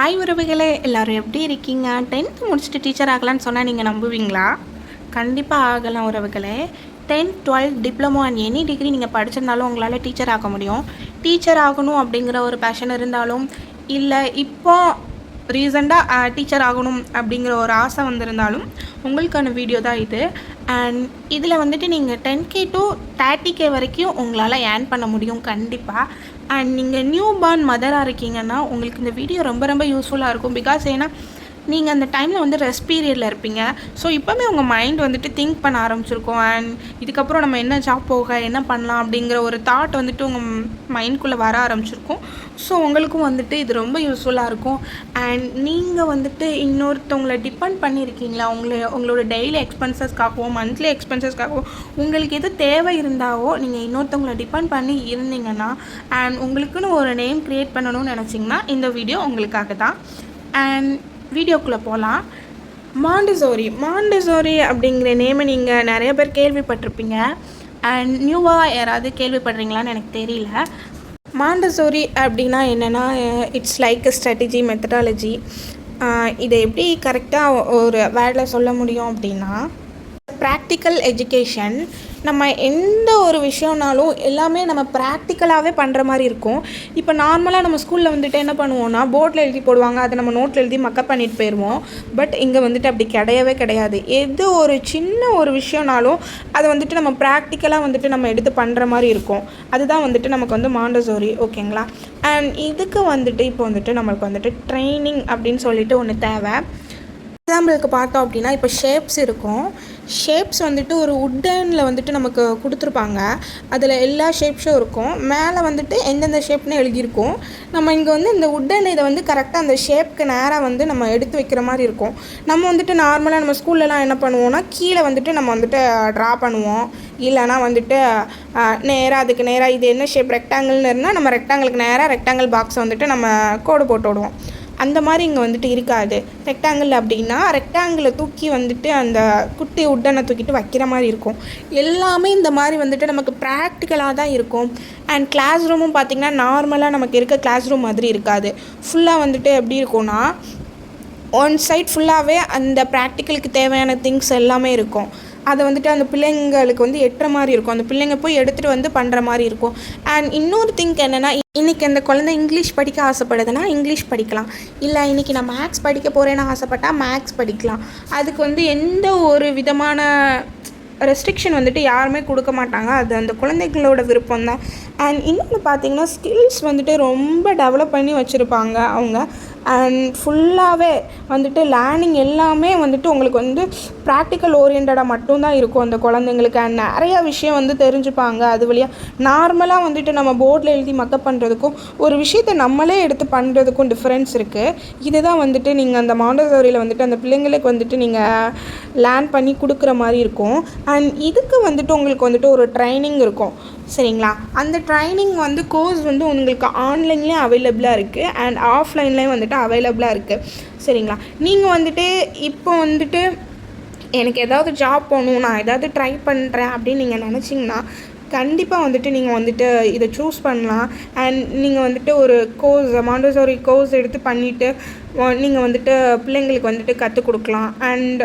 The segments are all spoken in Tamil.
ஹாய் உறவுகளே. எல்லாரும் எப்படி இருக்கீங்க? டென்த்து முடிச்சுட்டு டீச்சர் ஆகலான்னு சொன்னால் நீங்கள் நம்புவீங்களா? கண்டிப்பாக ஆகலாம் உறவுகளே. Tenth twelfth diploma and any degree நீங்கள் படிச்சிருந்தாலும் உங்களால் டீச்சர் ஆக முடியும். டீச்சர் ஆகணும் அப்படிங்கிற ஒரு பேஷன் இருந்தாலும் இல்லை இப்போ ரீசெண்டாக டீச்சர் ஆகணும் அப்படிங்கிற ஒரு ஆசை வந்திருந்தாலும் உங்களுக்கான வீடியோ தான் இது. அண்ட் இதில் வந்துட்டு நீங்கள் ten K to thirty K வரைக்கும் உங்களால் ஏர்ன் பண்ண முடியும் கண்டிப்பாக அண்ட் நீங்கள் நியூ பார்ன் மதராக இருக்கீங்கன்னா உங்களுக்கு இந்த வீடியோ ரொம்ப ரொம்ப யூஸ்ஃபுல்லாக இருக்கும். பிகாஸ் ஏன்னா நீங்கள் அந்த டைமில் வந்து ரெஸ்ட் பீரியடில் இருப்பீங்க. ஸோ இப்போவுமே உங்கள் மைண்ட் வந்துட்டு திங்க் பண்ண ஆரம்பிச்சிருக்கும். அண்ட் இதுக்கப்புறம் நம்ம என்ன ஜாப் போக என்ன பண்ணலாம் அப்படிங்கிற ஒரு தாட் வந்துட்டு உங்கள் மைண்ட்குள்ளே வர ஆரம்பிச்சிருக்கும். ஸோ உங்களுக்கும் வந்துட்டு இது ரொம்ப யூஸ்ஃபுல்லாக இருக்கும். அண்ட் நீங்கள் வந்துட்டு இன்னொருத்தவங்களை டிபெண்ட் பண்ணியிருக்கீங்களா உங்களை உங்களோட டெய்லி எக்ஸ்பென்சஸ்க்காகவோ மந்த்லி எக்ஸ்பென்சஸ்க்காகவோ உங்களுக்கு எது தேவை இருந்தாவோ நீங்கள் இன்னொருத்தவங்களை டிபெண்ட் பண்ணி இருந்தீங்கன்னா அண்ட் உங்களுக்குன்னு ஒரு நேம் க்ரியேட் பண்ணணும்னு நினச்சிங்கன்னா இந்த வீடியோ உங்களுக்காக தான் அண்ட் வீடியோக்குள்ளே போகலாம் மாண்டசோரி. மாண்டசோரி அப்படிங்கிற நேமை நீங்கள் நிறைய பேர் கேள்விப்பட்டிருப்பீங்க. அண்ட் நியூவாக யாராவது கேள்விப்படுறீங்களான்னு எனக்கு தெரியல. மாண்டசோரி அப்படின்னா என்னென்னா இட்ஸ் லைக் ஸ்ட்ராட்டஜி மெத்தடாலஜி இதை எப்படி கரெக்டாக ஒரு வேர்டில் சொல்ல முடியும் அப்படின்னா ப்ராக்டிக்கல் எஜுகேஷன் நம்ம எந்த ஒரு விஷயம்னாலும் எல்லாமே நம்ம ப்ராக்டிக்கலாகவே பண்ணுற மாதிரி இருக்கும். இப்போ நார்மலாக நம்ம ஸ்கூலில் வந்துட்டு என்ன பண்ணுவோம்னா போர்டில் எழுதி போடுவாங்க. அதை நம்ம நோட்டில் எழுதி மக்கப் பண்ணிட்டு போயிடுவோம் பட் இங்கே வந்துட்டு அப்படி கிடையவே கிடையாது. எது ஒரு சின்ன ஒரு விஷயம்னாலும் அதை வந்துட்டு நம்ம ப்ராக்டிக்கலாக வந்துட்டு நம்ம எடுத்து பண்ணுற மாதிரி இருக்கும். அதுதான் வந்துட்டு நமக்கு வந்து மாண்டசோரி ஓகேங்களா அண்ட் இதுக்கு வந்துட்டு இப்போ வந்துட்டு நம்மளுக்கு வந்துட்டு ட்ரைனிங் அப்படின்னு சொல்லிட்டு ஒன்று தேவை. எக்ஸாம்பிளுக்கு பார்த்தோம் அப்படின்னா இப்போ ஷேப்ஸ் இருக்கும். ஷேப்ஸ் வந்துட்டு ஒரு உட்டனில் வந்துட்டு நமக்கு கொடுத்துருப்பாங்க. அதில் எல்லா ஷேப்ஸும் இருக்கும். மேலே வந்துட்டு எந்தெந்த ஷேப்னு எழுதியிருக்கும். நம்ம இங்கே வந்து இந்த உட்டன் இதை வந்து கரெக்டாக அந்த ஷேப்க்கு நேராக வந்து நம்ம எடுத்து வைக்கிற மாதிரி இருக்கும். நம்ம வந்துட்டு நார்மலாக நம்ம ஸ்கூல்லலாம் என்ன பண்ணுவோம்னா கீழே வந்துட்டு நம்ம வந்துட்டு ட்ரா பண்ணுவோம். இல்லைனா வந்துட்டு நேராக அதுக்கு நேராக இது என்ன ஷேப் ரெக்டாங்கிள்னு இருந்தால் நம்ம ரெக்டாங்கிளுக்கு நேராக ரெக்டாங்கிள் பாக்ஸை வந்துட்டு நம்ம கோடு போட்டு விடுவோம். அந்த மாதிரி இங்கே வந்துட்டு இருக்காது. ரெக்டாங்கிள் அப்படின்னா ரெக்டாங்கிளை தூக்கி வந்துட்டு அந்த குட்டி உட்டனை தூக்கிட்டு வைக்கிற மாதிரி இருக்கும். எல்லாமே இந்த மாதிரி வந்துட்டு நமக்கு ப்ராக்டிக்கலாக தான் இருக்கும். அண்ட் கிளாஸ் ரூமும் பார்த்திங்கன்னா நார்மலாக நமக்கு இருக்க கிளாஸ் ரூம் மாதிரி இருக்காது. ஃபுல்லாக வந்துட்டு எப்படி இருக்கும்னா ஒன் சைட் ஃபுல்லாகவே அந்த ப்ராக்டிக்கலுக்கு தேவையான திங்ஸ் எல்லாமே இருக்கும். அதை வந்துட்டு அந்த பிள்ளைங்களுக்கு வந்து எட்டுற மாதிரி இருக்கும். அந்த பிள்ளைங்க போய் எடுத்துகிட்டு வந்து பண்ணுற மாதிரி இருக்கும். அண்ட் இன்னொரு திங்க் என்னென்னா இன்றைக்கி அந்த குழந்தை இங்கிலீஷ் படிக்க ஆசைப்படுதுன்னா இங்கிலீஷ் படிக்கலாம். இல்லை இன்றைக்கி நான் மேக்ஸ் படிக்க போகிறேன்னு ஆசைப்பட்டால் மேக்ஸ் படிக்கலாம். அதுக்கு வந்து எந்த ஒரு விதமான ரெஸ்ட்ரிக்ஷன் வந்துட்டு யாருமே கொடுக்க மாட்டாங்க. அது அந்த குழந்தைகளோட விருப்பம் தான் அண்ட் இன்னொன்று பார்த்தீங்கன்னா ஸ்கில்ஸ் வந்துட்டு ரொம்ப டெவலப் பண்ணி வச்சுருப்பாங்க அவங்க. அண்ட் ஃபுல்லாகவே வந்துட்டு லேர்னிங் எல்லாமே வந்துட்டு உங்களுக்கு வந்து ப்ராக்டிக்கல் ஓரியன்டாக மட்டும்தான் இருக்கும் அந்த குழந்தைங்களுக்கு. அண்ட் நிறையா விஷயம் வந்து தெரிஞ்சுப்பாங்க. அது வழியாக நார்மலாக வந்துட்டு நம்ம போர்டில் எழுதி மக்கப் பண்ணுறதுக்கும் ஒரு விஷயத்தை நம்மளே எடுத்து பண்ணுறதுக்கும் டிஃப்ரென்ஸ் இருக்குது இதுதான் வந்துட்டு நீங்கள் அந்த மாண்டசோரியில் வந்துட்டு அந்த பிள்ளைங்களுக்கு வந்துட்டு நீங்கள் லேர்ன் பண்ணி கொடுக்குற மாதிரி இருக்கும். அண்ட் இதுக்கு வந்துட்டு உங்களுக்கு வந்துட்டு ஒரு ட்ரைனிங் இருக்கும். சரிங்களா? அந்த ட்ரைனிங் வந்து கோர்ஸ் வந்து உங்களுக்கு ஆன்லைன்லேயும் அவைலபிளாக இருக்குது அண்ட் ஆஃப்லைன்லேயும் வந்துட்டு அவைலபிளாக இருக்குது சரிங்களா? நீங்கள் வந்துட்டு இப்போ வந்துட்டு எனக்கு ஏதாவது ஜாப் போகணும் நான் ஏதாவது ட்ரை பண்ணுறேன் அப்படின்னு நீங்கள் நினச்சிங்கன்னா கண்டிப்பாக வந்துட்டு நீங்கள் வந்துட்டு இதை சூஸ் பண்ணலாம். அண்ட் நீங்கள் வந்துட்டு ஒரு கோர்ஸ் மாண்டோசோரி கோர்ஸ் எடுத்து பண்ணிவிட்டு நீங்கள் வந்துட்டு பிள்ளைங்களுக்கு வந்துட்டு கற்றுக் கொடுக்கலாம். அண்ட்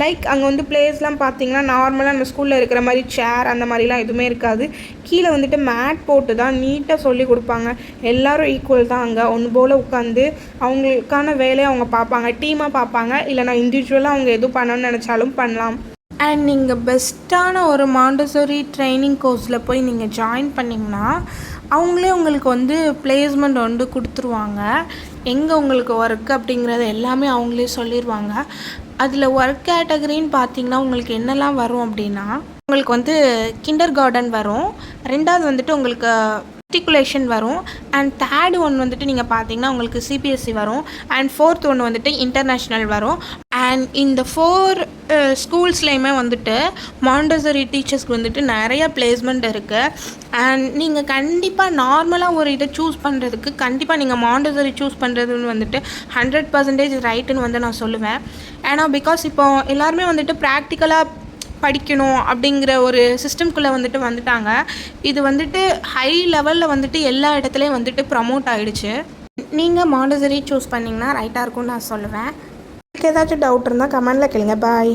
லைக் அங்கே வந்து பிளேஸ்லாம் பார்த்தீங்கன்னா நார்மலாக நம்ம ஸ்கூலில் இருக்கிற மாதிரி சேர் அந்த மாதிரிலாம் எதுவுமே இருக்காது. கீழே வந்துட்டு மேட் போட்டு தான் நீட்டாக சொல்லி கொடுப்பாங்க. எல்லோரும் ஈக்குவல் தான் அங்கே. ஒன்று போல் உட்காந்து அவங்களுக்கான வேலையை அவங்க பார்ப்பாங்க. டீமாக பார்ப்பாங்க. இல்லைனா இண்டிவிஜுவலாக அவங்க எதுவும் பண்ணணும்னு நினச்சாலும் பண்ணலாம். அண்ட் நீங்கள் பெஸ்ட்டான ஒரு மாண்டசோரி ட்ரைனிங் கோர்ஸில் போய் நீங்கள் ஜாயின் பண்ணிங்கன்னா அவங்களே உங்களுக்கு வந்து பிளேஸ்மெண்ட் வந்து கொடுத்துருவாங்க. எங்கே உங்களுக்கு ஒர்க் அப்படிங்கிறத எல்லாமே அவங்களே சொல்லிடுவாங்க அதில் ஒர்க் கேட்டகரின்னு பார்த்தீங்கன்னா உங்களுக்கு என்னெல்லாம் வரும் அப்படின்னா உங்களுக்கு வந்து கிண்டர் கார்டன் வரும். ரெண்டாவது வந்துட்டு உங்களுக்கு மெட்ரிகுலேஷன் வரும். அண்ட் தேர்டு ஒன் வந்துட்டு நீங்கள் பார்த்தீங்கன்னா உங்களுக்கு சிபிஎஸ்சி வரும். அண்ட் ஃபோர்த் ஒன்று வந்துட்டு இன்டர்நேஷ்னல் வரும். அண்ட் இந்த ஃபோர் ஸ்கூல்ஸ்லேயுமே வந்துட்டு மாண்டசரி டீச்சர்ஸ்க்கு வந்துட்டு நிறைய பிளேஸ்மெண்ட் இருக்குது அண்ட் நீங்கள் கண்டிப்பாக நார்மலாக ஒரு இதை சூஸ் பண்ணுறதுக்கு கண்டிப்பாக நீங்கள் மாண்டசரி சூஸ் பண்ணுறதுன்னு வந்துட்டு ஹண்ட்ரட் பர்சன்டேஜ் ரைட்டுன்னு வந்து நான் சொல்லுவேன். ஏன்னா பிகாஸ் இப்போ எல்லாருமே வந்துட்டு ப்ராக்டிக்கலாக படிக்கணும் அப்படிங்கிற ஒரு சிஸ்டம்குள்ளே வந்துட்டு வந்துட்டாங்க. இது வந்துட்டு ஹை லெவலில் வந்துட்டு எல்லா இடத்துலையும் வந்துட்டு ப்ரமோட் ஆகிடுச்சு நீங்கள் மாண்டசரி சூஸ் பண்ணிங்கன்னா ரைட்டாக இருக்கும்னு நான் சொல்லுவேன். ஏதாச்சும் டவுட் இருந்தால் கமெண்டில் கேளுங்க. பாய்